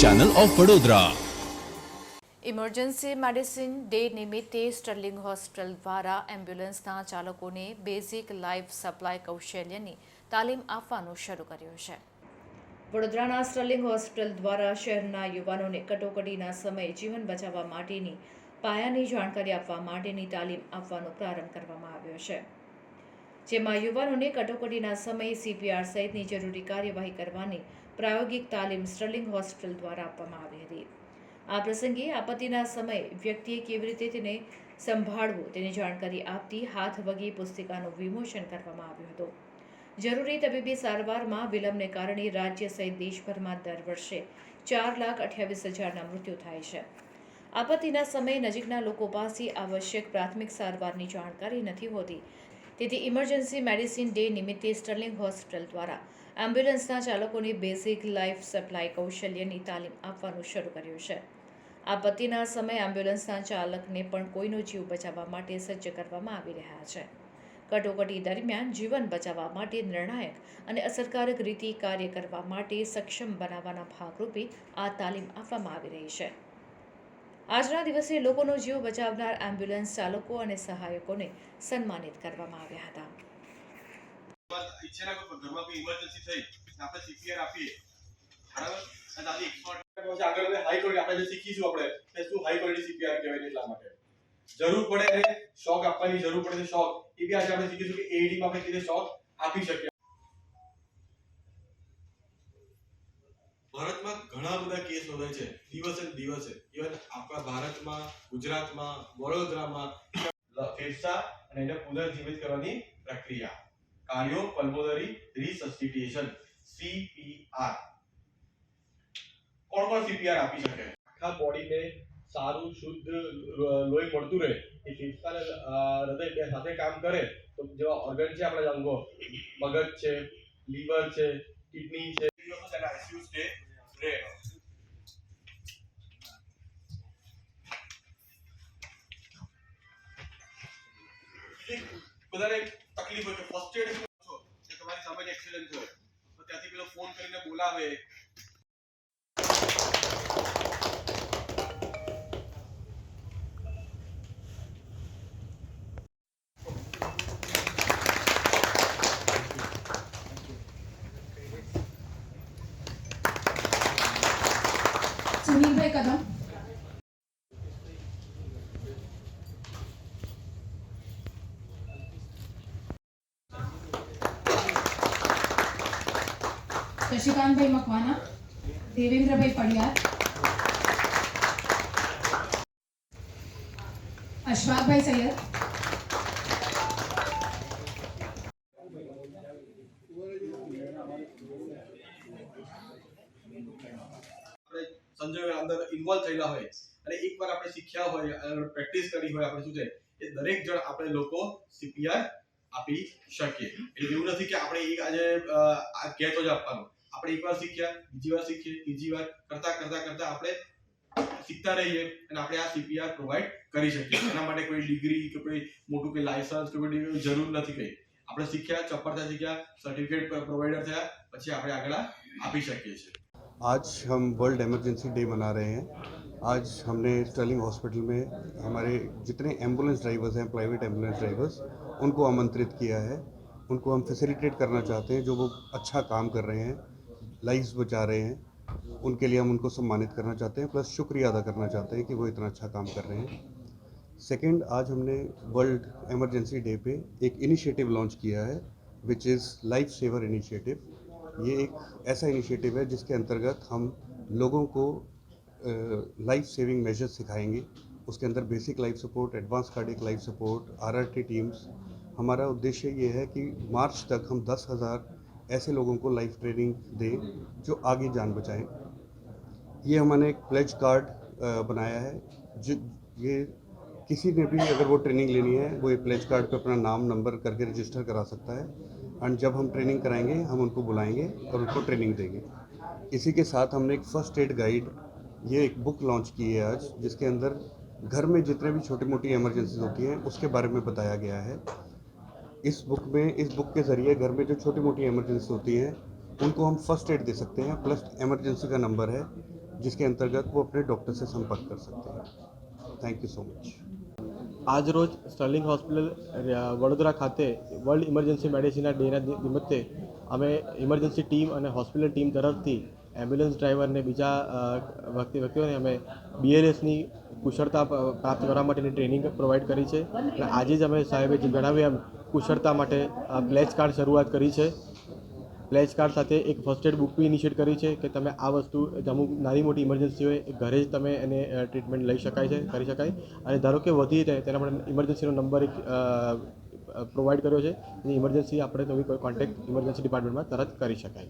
Channel of Vadodara emergency medicine day નિમિત્તે Sterling hospital દ્વારા એમ્બ્યુલન્સના ચાલકોને બેઝિક લાઇફ સપ્લાય કૌશલ્યની તાલીમ આપવાનું શરૂ કર્યું છે. વડોદરાના સ્ટર્લિંગ હોસ્પિટલ દ્વારા શહેરના યુવાનોને કટોકટીના સમયે જીવન બચાવવા માટેની પાયાની જાણકારી આપવા માટેની તાલીમ આપવાનો પ્રારંભ કરવામાં આવ્યો છે. જેમાં યુવાનોને કટોકટીના સમયે સીપીઆર સહિતની જરૂરી કાર્યવાહી કરવાની પ્રાયોગિક તાલીમ સ્ટર્લિંગ હોસ્પિટલ દ્વારા આપવામાં આવી હતી. આ પ્રસંગે આપત્તિના સમયે વ્યક્તિએ કેવી રીતે તેને સંભાળવું તેની જાણકારી આપતી હાથ વગી પુસ્તિકાનું વિમોચન કરવામાં આવ્યું હતું. જરૂરી તબીબી સારવારમાં વિલંબને કારણે રાજ્ય સહિત દેશભરમાં દર વર્ષે ચાર લાખ અઠ્યાવીસ હજારના મૃત્યુ થાય છે. આપત્તિના સમયે નજીકના લોકો પાસે આવશ્યક પ્રાથમિક સારવારની જાણકારી નથી હોતી. તેથી ઇમરજન્સી મેડિસિન ડે નિમિત્તે સ્ટર્લિંગ હોસ્પિટલ દ્વારા એમ્બ્યુલન્સના ચાલકોને બેઝિક લાઈફ સપ્લાય કૌશલ્યની તાલીમ આપવાનું શરૂ કર્યું છે. આપત્તિના સમયે એમ્બ્યુલન્સના ચાલકને પણ કોઈનો જીવ બચાવવા માટે સજ્જ કરવામાં આવી રહ્યા છે. કટોકટી દરમિયાન જીવન બચાવવા માટે નિર્ણાયક અને અસરકારક રીતે કાર્ય કરવા માટે સક્ષમ બનાવવાના ભાગરૂપે આ તાલીમ આપવામાં આવી રહી છે. આજના દિવસે લોકોનો જીવ બચાવનાર એમ્બ્યુલન્સ ચાલકો અને સહાયકોને સન્માનિત કરવામાં આવ્યા હતા. શીખીશું આપણે સીપીઆર કહેવાય માટે જરૂર પડે શોખ આપવાની જરૂર પડે શોખ, એ બી આજે આપણે શીખીશું કે માં આપણે શોખ આપી શકીએ. ભારતમાં ઘણા બધા કેસ નોંધાય છે. દિવસે દિવસે ઇવન આપણા ભારતમાં, ગુજરાતમાં, વડોદરામાં ફેફસા અને એને પુનર્જીવિત કરવાની પ્રક્રિયા. કાર્યો, પલ્મોનરી રિસસ્ટિટેશન સીપીઆર કોણ કોણ સીપીઆર આપી શકે? આખા બોડીને સારું, શુદ્ધ લોહી મળતું રહે, એ ફેફસા હૃદય બે સાથે કામ કરે, તો જેવા ઓર્ગન છે આપણા અંગો. મગજ છે લીવર છે કિડની છે તકલીફ હોય કે ફર્સ્ટ એડ છો કે તમારી સામે એક્સિડન્ટ થયો. તો ત્યાંથી પેલો ફોન કરીને બોલાવે. સુનિલભાઈ, કદમ. શશિકાંતભાઈ મકવાના દેવેન્દ્રભાઈ પડિયાર અશફાકભાઈ સૈયદ. સંજોગ અંદર ઇન્વોલ્વ થયેલા હોય અને એકવાર આપણે શીખ્યા હોય પ્રેક્ટિસ કરી હોય આપણે શું છે, એ દરેક જણ આપણે લોકો સીપીઆર આપી શકીએ. એટલે એવું નથી કે આપણે એક આજે આ કહેતો જ આપવાનું. આપણે એકવાર શીખ્યા બીજી વાર શીખીએ ત્રીજી વાર કરતા કરતા કરતા આપણે શીખતા રહીએ અને આપણે આ સીપીઆર પ્રોવાઈડ કરી શકીએ એના માટે કોઈ ડિગ્રી કે કોઈ મોટું કે લાયસન્સ કે કોઈ degree જરૂર નથી કઈ આપણે શીખ્યા ચપ્પરતા શીખ્યા સર્ટિફિકેટ પ્રોવાઈડર થયા પછી આપણે આગળ આપી શકીએ છીએ आज हम वर्ल्ड इमरजेंसी डे मना रहे हैं आज हमने स्टर्लिंग हॉस्पिटल में हमारे जितने एम्बुलेंस ड्राइवर्स हैं प्राइवेट एम्बुलेंस ड्राइवर्स उनको आमंत्रित किया है उनको हम फैसिलिटेट करना चाहते हैं जो वो अच्छा काम कर रहे हैं लाइफ्स बचा रहे हैं, उनके लिए हम उनको सम्मानित करना चाहते हैं, प्लस शुक्रिया अदा करना चाहते हैं कि वो इतना अच्छा काम कर रहे हैं। सेकेंड आज हमने वर्ल्ड एमरजेंसी डे पे एक इनिशिएटिव लॉन्च किया है which is life saver initiative ये एक ऐसा इनिशिएटिव है जिसके अंतर्गत हम लोगों को लाइफ सेविंग मेजर्स सिखाएँगे। उसके अंदर basic life support advance cardiac life support RRT teams हमारा उद्देश्य ये है कि मार्च तक हम दस हज़ार ऐसे लोगों को लाइफ ट्रेनिंग दें, जो आगे जान बचाएँ। ये हमने एक प्लेज कार्ड बनाया है। जो, ये किसी ने भी अगर वो ट्रेनिंग लेनी है, वो ये प्लेज कार्ड पे अपना नाम नंबर करके रजिस्टर करा सकता है। एंड जब हम ट्रेनिंग कराएँगे, हम उनको बुलाएँगे और उनको ट्रेनिंग देंगे। इसी के साथ हमने एक फ़र्स्ट एड गाइड ये एक बुक लॉन्च की है आज, जिसके अंदर घर में जितने भी छोटी मोटी इमरजेंसी होती हैं, उसके बारे में बताया गया है। इस बुक में इस बुक के ज़रिए घर में जो छोटी मोटी इमरजेंसी होती हैं उनको हम फर्स्ट एड दे सकते हैं प्लस इमरजेंसी का नंबर है जिसके अंतर्गत वो अपने डॉक्टर से संपर्क कर सकते हैं थैंक यू सो मच આજ રોજ સ્ટર્લિંગ હોસ્પિટલ અ, વડોદરા ખાતે વર્લ્ડ ઇમરજન્સી મેડિસિનના ડેના નિ- નિમિત્તે અમે ઇમરજન્સી ટીમ અને હોસ્પિટલ ટીમ તરફથી એમ્બ્યુલન્સ ડ્રાઈવરને બીજા અ, વ્યક્તિ વ્યક્તિઓને અમે બીએલએસની કુશળતા પ- પ્રાપ્ત કરવા માટેની ટ્રેનિંગ પ્રોવાઈડ કરી છે અને આજે જ અમે સાહેબે જે જણાવ્યું એમ કુશળતા માટે બ્લેચ કાર્ડ શરૂઆત કરી છે. બ્લેચ કાર્ડ સાથે એક first aid book be initiate કરી છે કે તમે આ વસ્તુ અમુક નાની મોટી ઇમરજન્સી હોય ઘરે જ તમે એને ટ્રીટમેન્ટ લઈ શકાય છે, કરી શકાય. અને ધારો કે વધી જાય, તેના માટે ઇમરજન્સીનો નંબર એક પ્રોવાઈડ કર્યો છે. એની ઇમરજન્સી આપણે કોઈ કોન્ટેક્ટ ઇમરજન્સી ડિપાર્ટમેન્ટમાં તરત કરી શકાય.